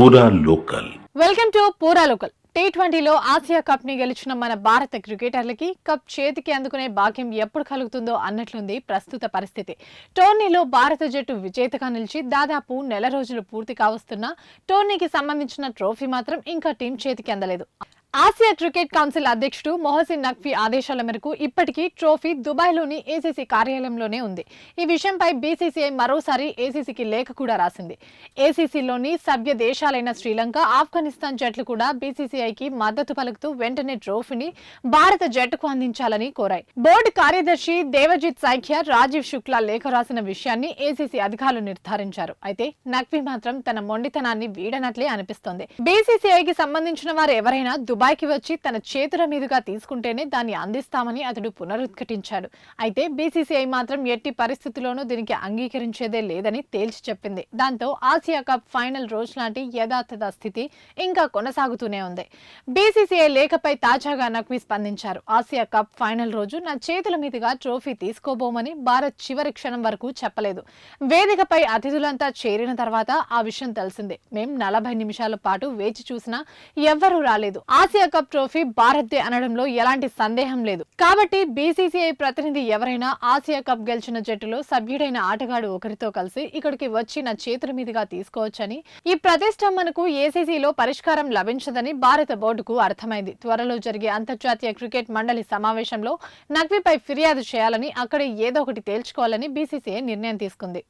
పూరా local. Welcome to పూరా local. Tea ట్వంటీలో ఆసియా కప్ని గెలిచిన మన భారత క్రికెటర్లకి కప్ చేతికి అందుకునే భాగ్యం ఎప్పుడు కలుగుతుందో అన్నట్లుంది ప్రస్తుత పరిస్థితి. టోర్నీలో భారత జట్టు విజేతగా నిలిచి దాదాపు నెల రోజులు పూర్తి కావస్తున్న టోర్నీకి సంబంధించిన ట్రోఫీ మాత్రం ఇంకా టీం చేతికి అందలేదు. ఆసియా క్రికెట్ కౌన్సిల్ అధ్యక్షుడు మొహసిన్ నక్వీ ఆదేశాల మేరకు ఇప్పటికీ ట్రోఫీ దుబాయ్లోని ఏసీసీ కార్యాలయంలోనే ఉంది. ఈ విషయంపై బీసీసీఐ మరోసారి ఏసీసీకి లేఖ కూడా రాసింది. ఏసీసీలోని సభ్య దేశాలైన శ్రీలంక ఆఫ్ఘనిస్తాన్ జట్లు కూడా బీసీసీఐకి మద్దతు పలుకుతూ వెంటనే ట్రోఫీని భారత జట్టుకు అందించాలని కోరాయి. బోర్డు కార్యదర్శి దేవజిత్ సైఖ్య రాజీవ్ శుక్లా లేఖ రాసిన విషయాన్ని ఏసీసీ అధికారులు నిర్ధారించారు. అయితే నక్వీ మాత్రం తన మొండితనాన్ని వీడనట్లే అనిపిస్తోంది. బీసీసీఐకి సంబంధించిన వారు ఎవరైనా దుబాయ్కి వచ్చి తన చేతుల మీదుగా తీసుకుంటేనే దాన్ని అందిస్తామని అతడు పునరుద్ఘాటించాడు. అయితే బీసీసీఐ మాత్రం ఎట్టి పరిస్థితుల్లోనూ దీనికి అంగీకరించేదే లేదని తేల్చి చెప్పింది. దాంతో ఆసియా కప్ ఫైనల్ రోజు లాంటి యథాతథ స్థితి ఇంకా కొనసాగుతూనే ఉంది. బీసీసీఐ లేఖపై తాజాగా నక్వీ స్పందించారు. ఆసియా కప్ ఫైనల్ రోజు నా చేతుల మీదుగా ట్రోఫీ తీసుకోబోమని భారత్ చివరి క్షణం వరకు చెప్పలేదు. వేదికపై అతిథులంతా చేరిన తర్వాత ఆ విషయం తెలిసిందే. మేం నలభై నిమిషాల పాటు వేచి చూసినా ఎవ్వరూ రాలేదు. ఆసియా కప్ ట్రోఫీ భారత్దే అనడంలో ఎలాంటి సందేహం లేదు. కాబట్టి బీసీసీఐ ప్రతినిధి ఎవరైనా ఆసియా కప్ గెలిచిన జట్టులో సభ్యుడైన ఆటగాడు ఒకరితో కలిసి ఇక్కడికి వచ్చి నా చేతుల మీదుగా తీసుకోవచ్చని ఈ ప్రతిష్టంభనకు ఏసీసీలో పరిష్కారం లభించదని భారత బోర్డుకు అర్థమైంది. త్వరలో జరిగే అంతర్జాతీయ క్రికెట్ మండలి సమావేశంలో నక్వీపై ఫిర్యాదు చేయాలని అక్కడే ఏదో ఒకటి తేల్చుకోవాలని బీసీసీఐ నిర్ణయం తీసుకుంది.